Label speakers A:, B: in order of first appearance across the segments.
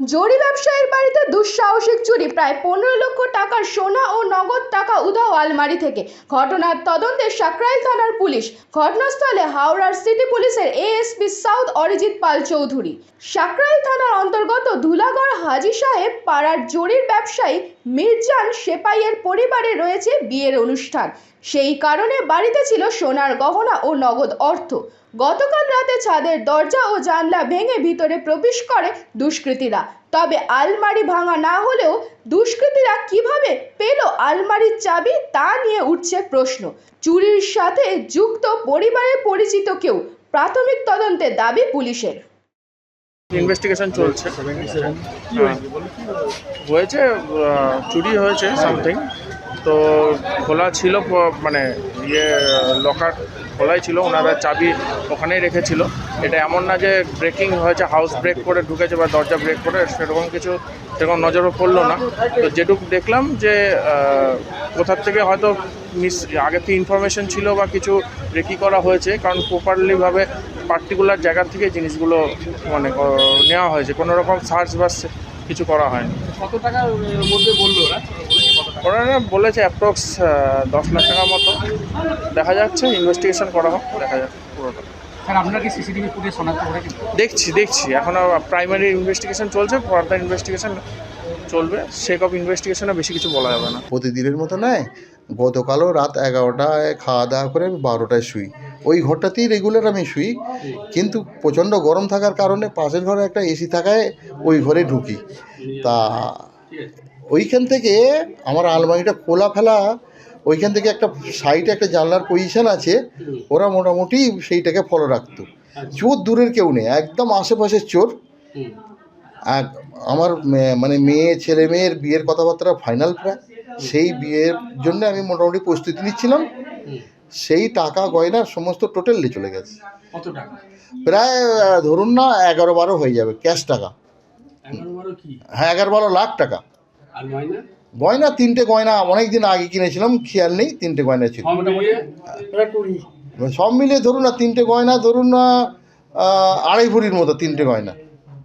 A: জরি ব্যবসায়ীর বাড়িতে দুঃসাহসিক চুরি। প্রায় পনেরো লক্ষ টাকার সোনা ও নগদ টাকা উধাও আলমারি থেকে। ঘটনার তদন্তে সাকরাইল থানার পুলিশ। ঘটনাস্থলে হাওড়ার সিটি পুলিশের এএসপি সাউথ অরিজিৎ পাল চৌধুরী। সাকরাইল থানার অন্তর্গত ধুলাগড় হাজি সাহেব পাড়ার জরির ব্যবসায়ী মির্জান সেপাইয়ের পরিবারে রয়েছে বিয়ের অনুষ্ঠান। সেই কারণে বাড়িতে ছিল সোনার গহনা ও নগদ অর্থ। গতকাল রাতে ছাদের দরজা ও জানলা ভেঙে ভিতরে প্রবেশ করে দুষ্কৃতীরা। তবে আলমারি ভাঙা না হলেও দুষ্কৃতীরা কীভাবে পেল আলমারির চাবি তা নিয়ে উঠছে প্রশ্ন। চুরির সাথে যুক্ত পরিবারের পরিচিত কেউ প্রাথমিক তদন্তের দাবি পুলিশের।
B: ইনভেস্টিগেশন চলছে। হ্যাঁ। হয়েছে চুরি হয়েছে সামথিং। তো খোলা ছিল মানে ইয়ে লকার খোলাই ছিল, ওনারা চাবি ওখানেই রেখেছিল। এটা এমন না যে ব্রেকিং হয়েছে হাউস ব্রেক করে ঢুকেছে বা দরজা ব্রেক করে, সেরকম কিছু সেরকম নজরও পড়ল না। তো যেটুকু দেখলাম যে কোথার থেকে হয়তো মিস আগে থেকে ইনফরমেশন ছিল বা কিছু রেকি করা হয়েছে, কারণ প্রপারলিভাবে পার্টিকুলার জায়গা থেকে জিনিসগুলো মানে নেওয়া হয়েছে। কোনো রকম সার্চ বা কিছু করা হয়নি।
C: কত টাকার মধ্যে বলল ওরা?
B: ওনারা বলেছে অ্যাপ্রক্স দশ লাখ টাকার মতো। দেখা যাচ্ছে ইনভেস্টিগেশন করা হোক দেখা যাক পুরোটা।
C: স্যার আপনার কি সিসিটিভি ফুটেজ
B: দেখছি দেখছি। এখনও প্রাইমারি ইনভেস্টিগেশন চলছে ফার্দার ইনভেস্টিগেশন চলবে। সেক অফ ইনভেস্টিগেশনে বেশি কিছু বলা যাবে না।
D: প্রতিদিনের মতো নয় গতকালও রাত এগারোটায় খাওয়া দাওয়া করে আমি বারোটায় শুই। ওই ঘরটাতেই রেগুলার আমি শুই কিন্তু প্রচণ্ড গরম থাকার কারণে পাশের ঘরে একটা এসি থাকায় ওই ঘরে ঢুকি। তা ওইখান থেকে আমার আলমারিটা খোলা ফেলা ওইখান থেকে একটা সাইডে একটা জানলার পজিশন আছে ওরা মোটামুটি সেইটাকে ফলো রাখতো। চোর দূরের কেউ নেই একদম আশেপাশের চোর। আর আমার মানে মেয়ে ছেলে মেয়ের বিয়ের কথাবার্তা ফাইনাল প্রায়। সেই বিয়ের জন্য আমি মোটামুটি প্রস্তুতি নিচ্ছিলাম। সেই টাকা গয়না সমস্ত টোটালি চলে গেছে। প্রায় ধরুন না এগারো বারো হয়ে যাবে ক্যাশ টাকা। হ্যাঁ এগারো বারো লাখ টাকা। গয়না তিনটে গয়না অনেক দিন আগে কিনেছিলাম খেয়াল নেই তিনটে গয়না ছিল।
C: সব মিলিয়ে?
D: ধরুন না তিনটে গয়না ধরুন না আড়াই ভরির মতো তিনটে গয়না।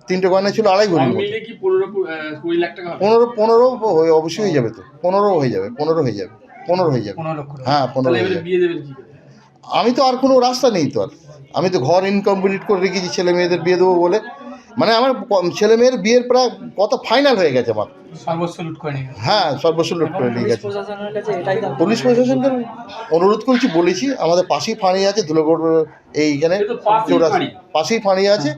D: তিনটে গয়না ছিল আড়াই ভরির মতো।
C: পনেরো কু- আহ, কুড়ি লাখ টাকা হবে?
D: পনেরো অবশ্যই হয়ে যাবে তো। পনেরো হয়ে যাবে পনেরো হয়ে যাবে পনেরো হয়ে যাবে। হ্যাঁ পনেরো হয়ে যাবে। আমি তো আর কোনো রাস্তা নেই তো আর। আমি তো ঘর ইনকমপ্লিট করে রেখেছি ছেলে মেয়েদের বিয়ে দেবো বলে। মানে আমার ছেলে মেয়ের বিয়ের প্রায় কত ফাইনাল হয়ে গেছে আমার। হ্যাঁ সর্বস্ব লুট করে নিয়ে গেছে। পুলিশ প্রশাসনকে অনুরোধ করেছি বলেছি আমাদের পাশেই ফাঁড়ি আছে ধুলোগড় এইখানে
C: পাশেই
D: চৌরাশি। পাশেই ফাঁড়ি আছে।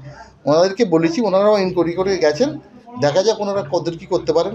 D: ওনাদেরকে বলেছি ওনারাও ইনকোয়ারি করে গেছেন। দেখা যাক ওনারা কদ্দূর কী করতে পারেন।